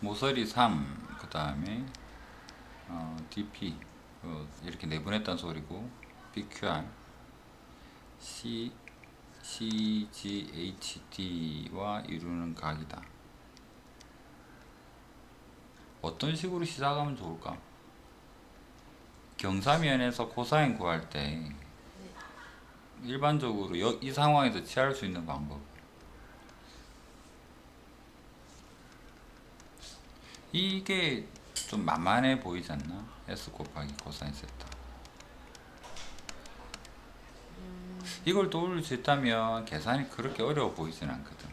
모서리 3, 그 다음에 어, DP 어, 이렇게 내보냈다는 소리고 BQR, C, CGHD와 이루는 각이다. 어떤 식으로 시작하면 좋을까? 경사면에서 코사인 구할 때 일반적으로 여- 이 상황에서 취할 수 있는 방법. 이게 좀 만만해 보이지 않나? S 곱하기 코사인 세타. 이걸 떠올릴 수 있다면 계산이 그렇게 어려워 보이진 않거든.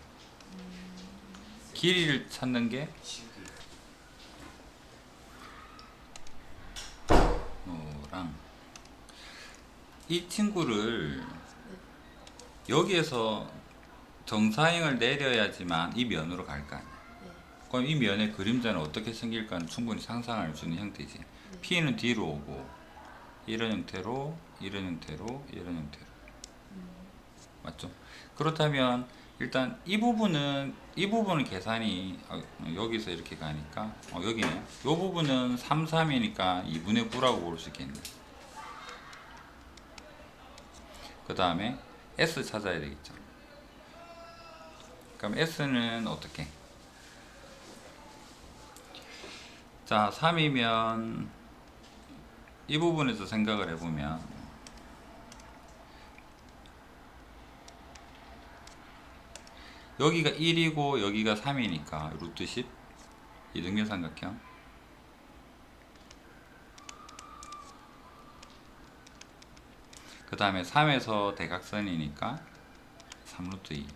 길이를 찾는 게 노랑 이 친구를 여기에서 정사형을 내려야지만 이 면으로 갈 거 아니야. 네. 그럼 이 면의 그림자는 어떻게 생길까는 충분히 상상할 수 있는 형태지. P는 뒤로 오고 이런 형태로 이런 형태로 이런 형태로 맞죠? 그렇다면 일단 이 부분은 이 부분은 계산이 어, 여기서 이렇게 가니까 어, 여기네. 이 부분은 3, 3이니까 2분의 9라고 볼 수 있겠네. 그 다음에 S 찾아야 되겠죠. 그럼 S는 어떻게? 자, 3이면 이 부분에서 생각을 해보면 여기가 1이고 여기가 3이니까 루트 10 이등변 삼각형. 그 다음에 3에서 대각선이니까 3루트 2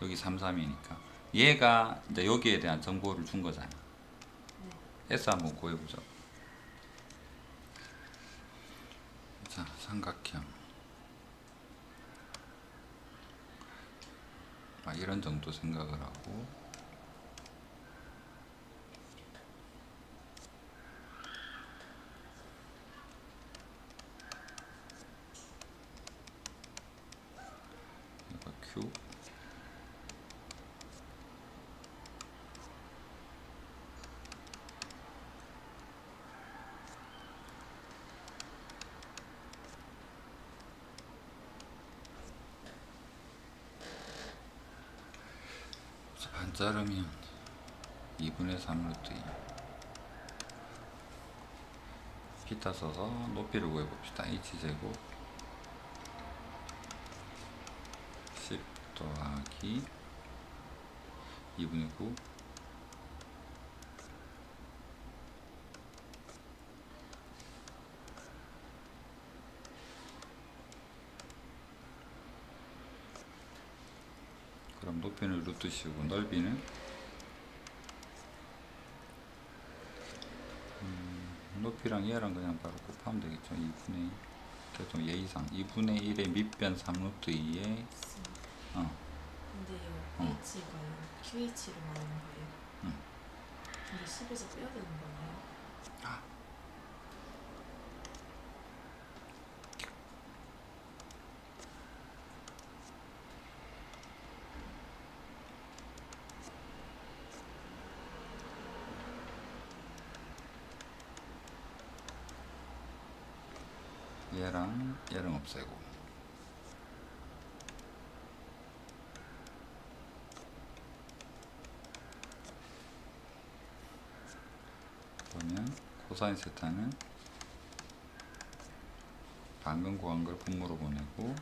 여기 3, 3이니까 얘가 이제 여기에 대한 정보를 준 거잖아. S 한번 구해보죠. 자 삼각형. 아, 이런 정도 생각을 하고. 이거 Q 자르면 2분의 3 루트 2 피타 써서 높이를 구해봅시다. h제곱. 10 더하기 2분의 9 높이는 루트 씌우고 넓이는 음, 높이랑 얘랑 그냥 바로 곱하면 되겠죠 2분의 2 계속 예이상 2분의 1의 밑변 3루트 2에 어, 근데요, 어. H가요, QH로 나오는 거예요. 응. 근데 10에서 빼야 되는 거예요. 얘랑 얘랑 없애고. 그러면 코사인 세타는 방금 구한 걸 분모로 보내고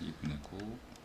2분의 9